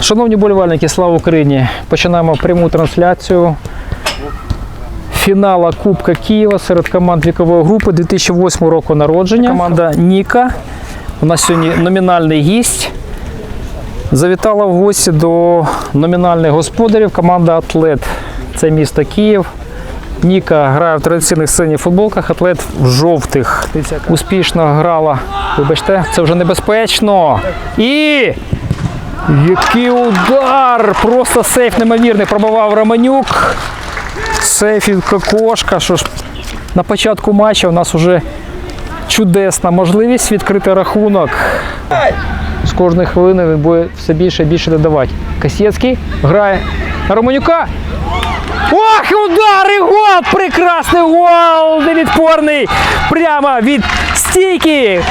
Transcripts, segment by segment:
Шановні болівальники, слава Україні! Починаємо пряму трансляцію фінала Кубка Києва серед команд вікової групи 2008 року народження. Команда Ніка. У нас сьогодні номінальний гість. Завітала в гості до номінальних господарів команда Атлет. Це місто Київ. Ніка грає в традиційних синіх футболках, атлет в жовтих. Успішно грала. Вибачте, це вже небезпечно. І який удар! Просто сейф неймовірний. Пробивав Романюк. Сейф від Кокошка. Що ж, на початку матчу у нас вже чудесна можливість відкрити рахунок. З кожної хвилини він буде все більше і більше додавати. Касєцький грає на Романюка. Ох, удар і гол! Прекрасний гол! Невідпорний! Прямо від стійки.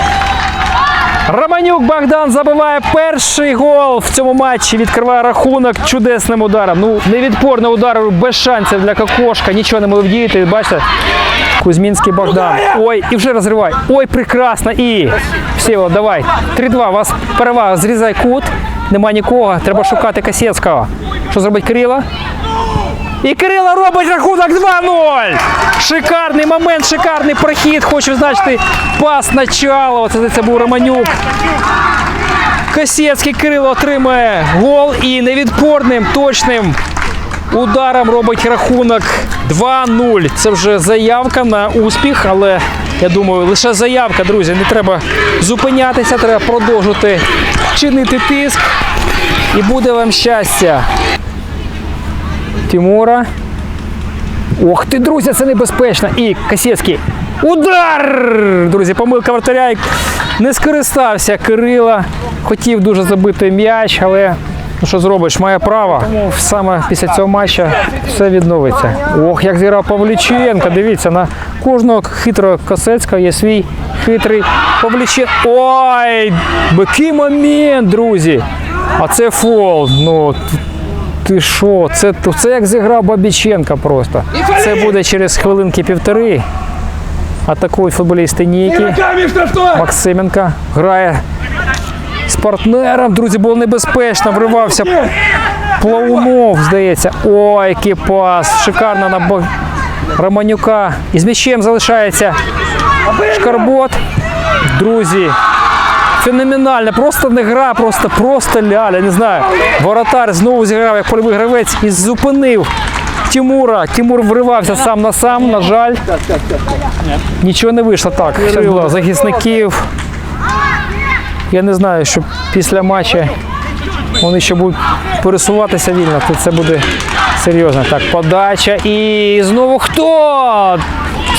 Романюк Богдан забиває перший гол в цьому матчі. Відкриває рахунок чудесним ударом. Ну, невідпорний удар без шансів для Кокошка. Нічого не мав діяти. Бачите? Кузьмінський Богдан. Ой, і вже розривай. Ой, прекрасно. І Всеволод, давай. 3-2. Вас перевага. Зрізай кут. Нема нікого. Треба шукати Касєцького. Що зробить Кирило? І Кирило робить рахунок 2-0. Шикарний момент, шикарний прохід. Хочу значити пас начало. Це, це був Романюк. Косєцький Кирило отримує гол і невідпорним, точним ударом робить рахунок 2-0. Це вже заявка на успіх, але я думаю, лише заявка, друзі. Не треба зупинятися, треба продовжувати чинити тиск. І буде вам щастя. Тимура. Ох ти, друзі, це небезпечно. І Касєцький. Удар! Друзі, помилка вратаря. Не скористався Кирила. Хотів дуже забити м'яч, але ну що зробиш, має право. Саме після цього матча все відновиться. Ох, як зіграв Павліченко. Дивіться, на кожного хитрого Косецького є свій хитрий Павліченко. Ой, який момент, друзі! А це фол. Ну, ти що? Це, це як зіграв Бабіченка просто. Це буде через хвилинки півтори. Атакують футболісти. Ногами! Максименка грає з партнером. Друзі, було небезпечно. Вривався Плаунов, здається. Ой, який пас. Шикарно на Бо- Романюка. І з м'ячем залишається Шкарбот. Друзі. Феноменально, просто не гра, просто, просто ляля, не знаю. Воротар знову зіграв як польовий гравець і зупинив Тимура. Тимур вривався сам на сам, на жаль. Нічого не вийшло так. Крило захисників. Я не знаю, що після матчу вони ще будуть пересуватися вільно, то це буде серйозно. Так, подача. І знову хто?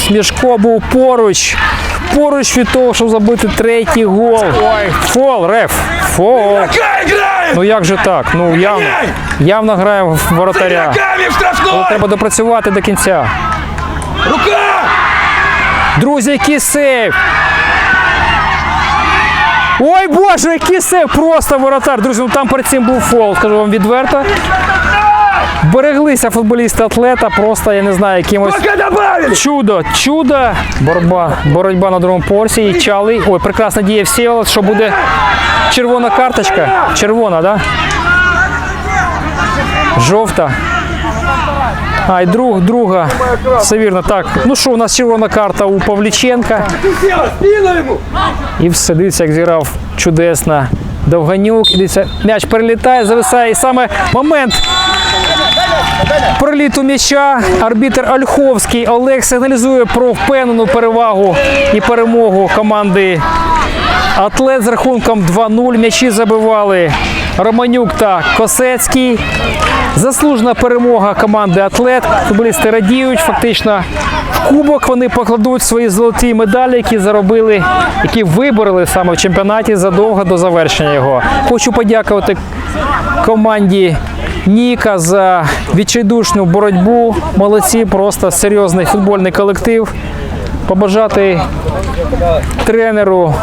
Смішко був поруч. Поруч від того, щоб забити третій гол. Ой, фол, реф. Фол. Ну як же так? Ну явно, явно грає в воротаря. Штрафной! Треба допрацювати до кінця. Рука! Друзі, який сейв! Ой боже, який сейв! Просто воротар. Друзі, ну там перед цим був фол, скажу вам відверто. Береглися футболісти атлета, просто я не знаю, якимось чудо, чудо. Боротьба, боротьба на другому порсі. І чалий. Ой, прекрасна дія Всеволод, що буде червона карточка. Червона, да? Жовта. А, і друг, друга. Все вірно. Так. Ну що, у нас червона карта у Павліченка. І все, дивіться, як зіграв чудесно. Довганюк. Дивіться, м'яч перелітає, зависає. І саме момент проліту м'яча. Арбітер Ольховський Олег сигналізує про впевнену перевагу і перемогу команди Атлет з рахунком 2-0. М'ячі забивали Романюк та Косецький. Заслужена перемога команди Атлет. Футболісти радіють. Фактично в кубок вони покладуть свої золоті медалі, які заробили, які вибороли саме в чемпіонаті задовго до завершення його. Хочу подякувати команді Ніка за відчайдушну боротьбу. Молодці, просто серйозний футбольний колектив. Побажати тренеру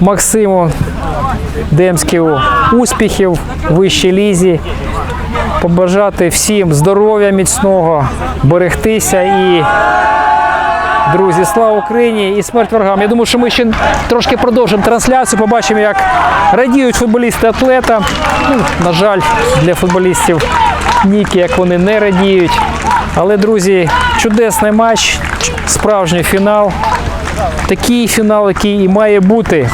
Максиму Демському успіхів в вищій лізі. Побажати всім здоров'я міцного, берегтися і Друзі, слава Україні і смерть ворогам. Я думаю, що ми ще трошки продовжимо трансляцію. Побачимо, як радіють футболісти атлета. Ну, на жаль, для футболістів Ніки, як вони не радіють. Але, друзі, чудесний матч, справжній фінал. Такий фінал, який і має бути.